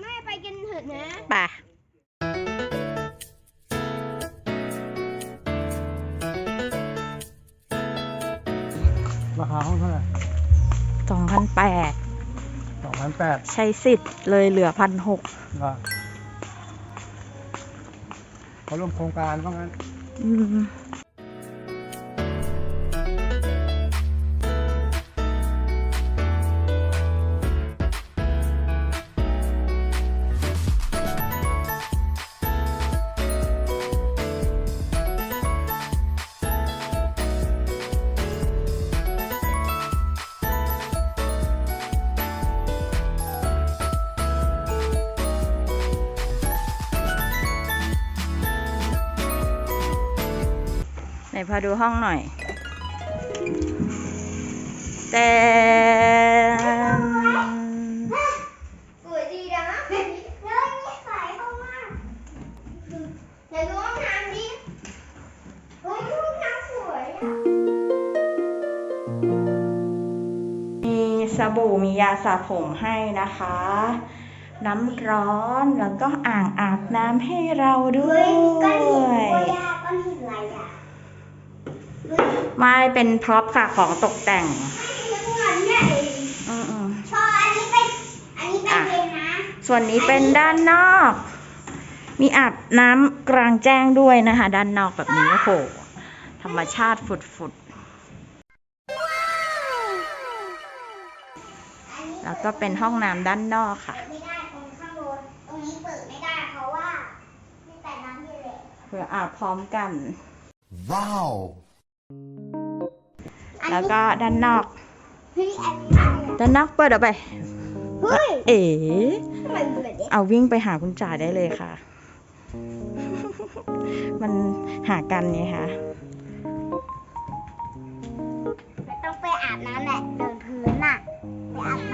ไม่ไปกันเถอะนะไปราคาห้องเท่าไหร่สองพันแปดสองพันแปดใช้สิทธิ์เลยเหลือพันหกก็เขาร่วมโครงการว่างั้น ไหนพาดูห้องหน่อย แต่สวยดีนะเฮ้ยนี่ใสเข้ามากเดี๋ยวดูห้องน้ำดิเฮ้ยห้องน้ำสวยอะมีสบู่มียาสระผมให้นะคะ น้ำร้อนแล้วก็อ่างอาบน้ำให้เราด้วเฮ้ย ไม่เป็นพร็อพค่ะของตกแต่งไม่เหมือนเนี่ยเองอืมชออันนี้เป็น อันนี้เป็นอะเย็นนะๆส่วนนี้เป็นด้านนอก มีอาบน้ำกลางแจ้งด้วยนะคะ ด้านนอกแบบนี้โอ้โหธรรมชาติฝุดๆอันนี้แล้วก็เป็นห้องน้ำด้านนอกค่ะเปิดไม่ได้ตรงข้างบนตรงนี้เปิดไม่ได้เพราะว่ามีแต่น้ำทะเลเพื่ออาบพร้อมกัน Wow. อันแล้วนี้ก็ด้านนอกเฮ้ยอันนี้อะไรด้านนอกเปิดออกไปเฮ้ยเอ๋ทำไมเป็นแบบนี้เอาวิ่งไปหาคุณจ่าได้เลยค่ะ มันหากันไงคะไม่ต้องไปอาบน้ำแหละเดินพื้นน่ะไปอาบน้ำ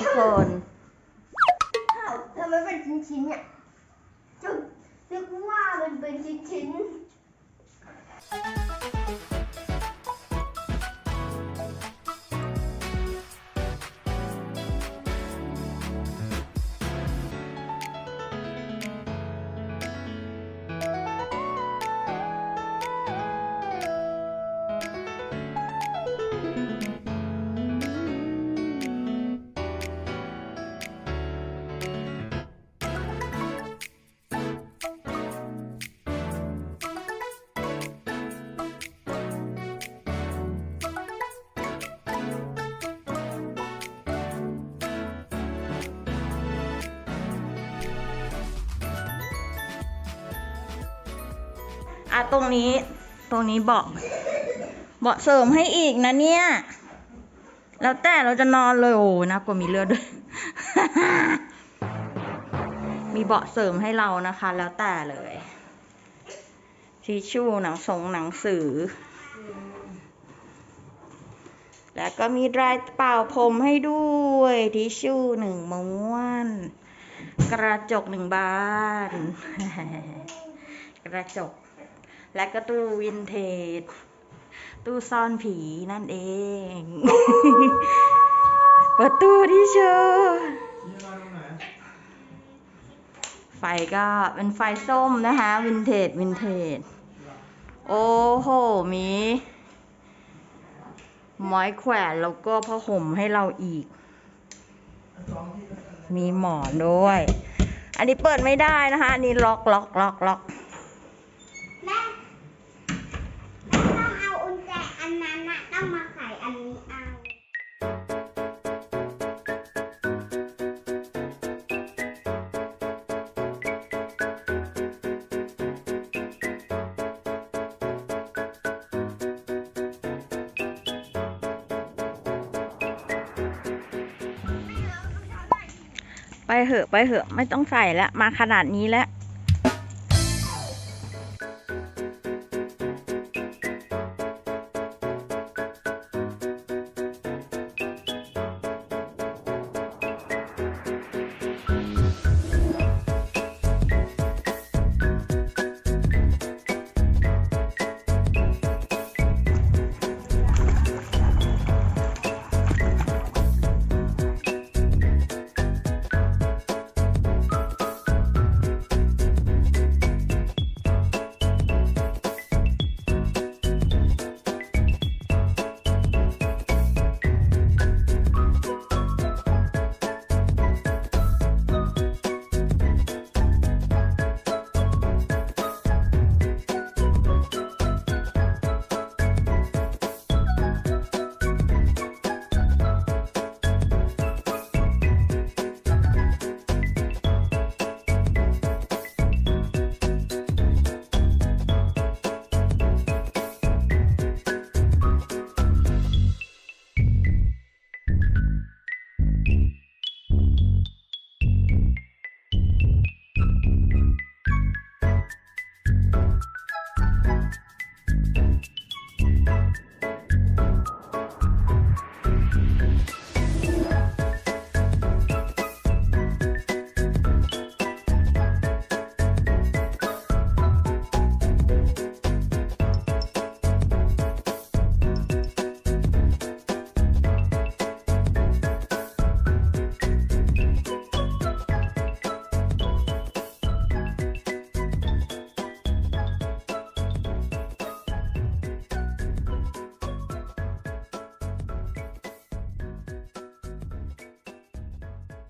ทุกคน อะตรงนี้ ตรงนี้เบาะเบาะเสริมให้อีกนะเนี่ย แล้วแต่เราจะนอนเลยโอ้น่ากลัวมีเลือดด้วย มีเบาะเสริมให้เรานะคะ แล้วแต่เลยทิชชู่หนังสงหนังสือ แล้วก็มีดรายเป่าผมให้ด้วยทิชชู่หนึ่งม้วน กระจกหนึ่งบาน กระจก และก็ตู้วินเทจ ตู้ซ่อนผีนั่นเอง เปิดตู้ที่เชอฟก็เป็นไฟส้มนะคะ วินเทจ วินเทจ โอ้โห มีไม้แขวนแล้วก็ผ้าห่มให้เราอีก มีหมอนด้วย อันนี้เปิดไม่ได้นะคะ อันนี้ล็อกล็อกล็อกล็อก ไปเหอะไปเหอะไม่ต้องใส่ละมาขนาดนี้แล้ว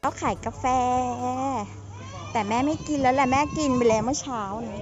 เขาขายกาแฟ แต่แม่ไม่กินแล้วแหละแม่กินไปแล้วเมื่อเช้านี้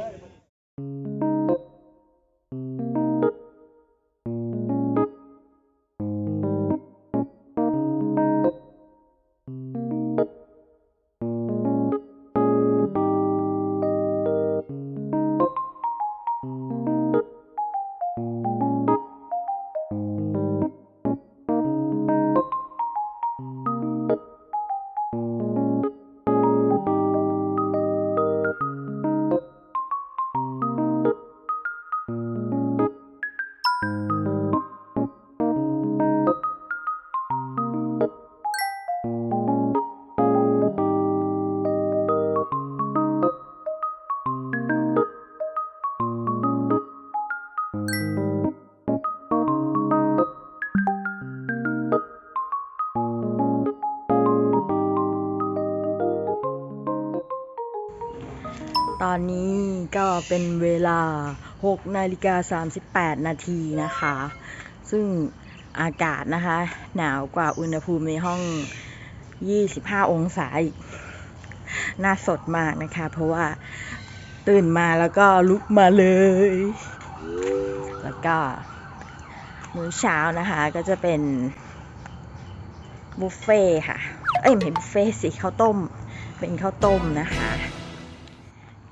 ตอนนี้ก็เป็นเวลา 6 นาฬิกา 38 นาทีนะคะ ซึ่งอากาศนะคะ หนาวกว่าอุณหภูมิในห้อง 25 องศาอีก น่าสดมากนะคะ เพราะว่าตื่นมาแล้วก็ลุกมาเลย แล้วก็ มื้อเช้านะคะก็จะเป็นบุฟเฟ่ค่ะ เอ้ยไม่ใช่บุฟเฟ่สิข้าวต้ม เป็นข้าวต้มนะคะ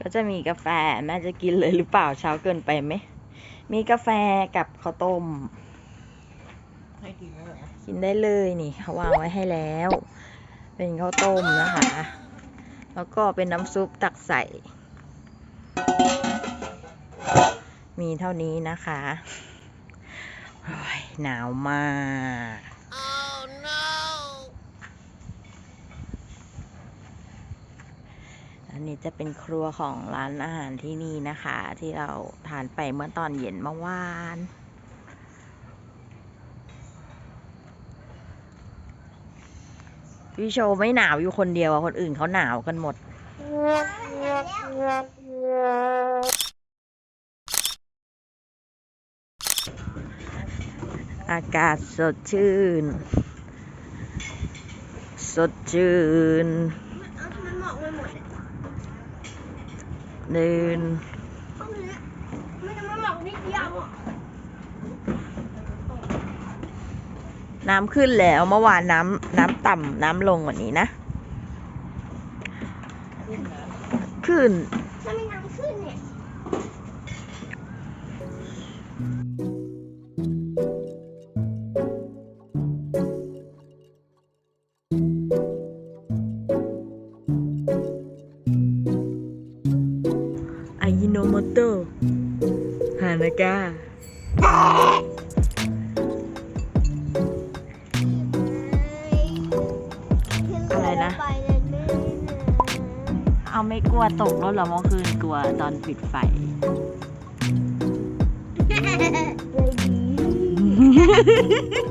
ก็จะมีกาแฟแม่จะกินเลยหรือเปล่าเช้าเกินไปไหม มีกาแฟกับข้าวต้มให้กินแล้วเหรอกินได้เลยนี่เขาวางไว้ให้แล้ว เป็นข้าวต้มนะคะ แล้วก็เป็นน้ำซุปตักใส่ มีเท่านี้นะคะโอ้ยหนาวมาก อันนี้จะเป็นครัวของร้านอาหารที่นี่นะคะ ที่เราทานไปเมื่อตอนเย็นเมื่อวาน พี่โชว์ไม่หนาวอยู่คนเดียวอะคนอื่นเขาหนาวกันหมด อากาศสดชื่น สดชื่น เอาทำไมหมอกไปหมดเลย เดินห้องนี้ไม่ทำไมหมอกนิดเดียวอะน้ำขึ้นแล้วเมื่อวานน้ำน้ำต่ำน้ำลงกว่านี้นะ ขึ้น กลัวตกรถเหรอเมื่อคืนกลัวตอนปิดไฟ เลยดี